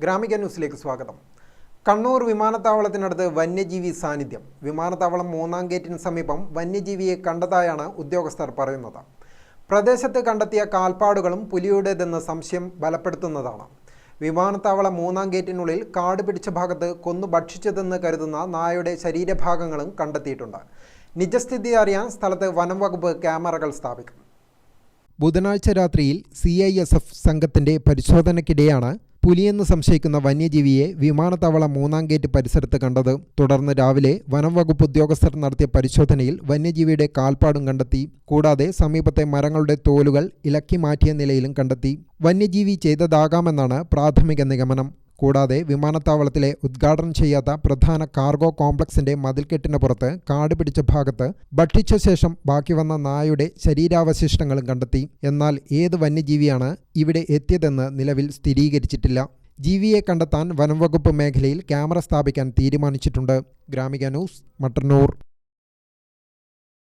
ഗ്രാമിക ന്യൂസിലേക്ക് സ്വാഗതം. കണ്ണൂർ വിമാനത്താവളത്തിനടുത്ത് വന്യജീവി സാന്നിധ്യം. വിമാനത്താവളം മൂന്നാം ഗേറ്റിന് സമീപം വന്യജീവിയെ കണ്ടതായാണ് ഉദ്യോഗസ്ഥർ പറയുന്നത്. പ്രദേശത്ത് കണ്ടെത്തിയ കാൽപ്പാടുകളും പുലിയുടേതെന്ന് സംശയം ബലപ്പെടുത്തുന്നതാണ്. വിമാനത്താവള മൂന്നാം ഗേറ്റിനുള്ളിൽ കാട് പിടിച്ച ഭാഗത്ത് കൊന്നു ഭക്ഷിച്ചതെന്ന് കരുതുന്ന നായയുടെ ശരീരഭാഗങ്ങളും കണ്ടെത്തിയിട്ടുണ്ട്. നിജസ്ഥിതി അറിയാൻ സ്ഥലത്ത് വനം വകുപ്പ് ക്യാമറകൾ സ്ഥാപിക്കും. ബുധനാഴ്ച രാത്രിയിൽ സി ഐ എസ് എഫ് സംഘത്തിന്റെ പരിശോധനയ്ക്കിടെയാണ് പുലിയെന്ന് സംശയിക്കുന്ന വന്യജീവിയെ വിമാനത്താവളം മൂന്നാം ഗേറ്റ് പരിസരത്ത് കണ്ടത് തുടർന്ന് രാവിലെ വനം വകുപ്പ് ഉദ്യോഗസ്ഥർ നടത്തിയ പരിശോധനയിൽ വന്യജീവിയുടെ കാൽപ്പാടും കണ്ടെത്തി കൂടാതെ സമീപത്തെ മരങ്ങളുടെ തോലുകൾ ഇളക്കി മാറ്റിയ നിലയിലും കണ്ടെത്തി. വന്യജീവി ചെയ്തതാകാമെന്നാണ് പ്രാഥമിക നിഗമനം. കൂടാതെ വിമാനത്താവളത്തിലെ ഉദ്ഘാടനം ചെയ്യാത്ത പ്രധാന കാർഗോ കോംപ്ലക്സിന്റെ മതിൽക്കെട്ടിന് പുറത്ത് കാട് പിടിച്ച ഭാഗത്ത് ഭക്ഷിച്ച ശേഷം ബാക്കി വന്ന നായയുടെ ശരീരാവശിഷ്ടങ്ങളും കണ്ടെത്തി. എന്നാൽ ഏത് വന്യജീവിയാണ് ഇവിടെ എത്തിയതെന്ന് നിലവിൽ സ്ഥിരീകരിച്ചിട്ടില്ല. ജീവിയെ കണ്ടെത്താൻ വനംവകുപ്പ് മേഖലയിൽ ക്യാമറ സ്ഥാപിക്കാൻ തീരുമാനിച്ചിട്ടുണ്ട്. ഗ്രാമിക ന്യൂസ് മട്ടന്നൂർ.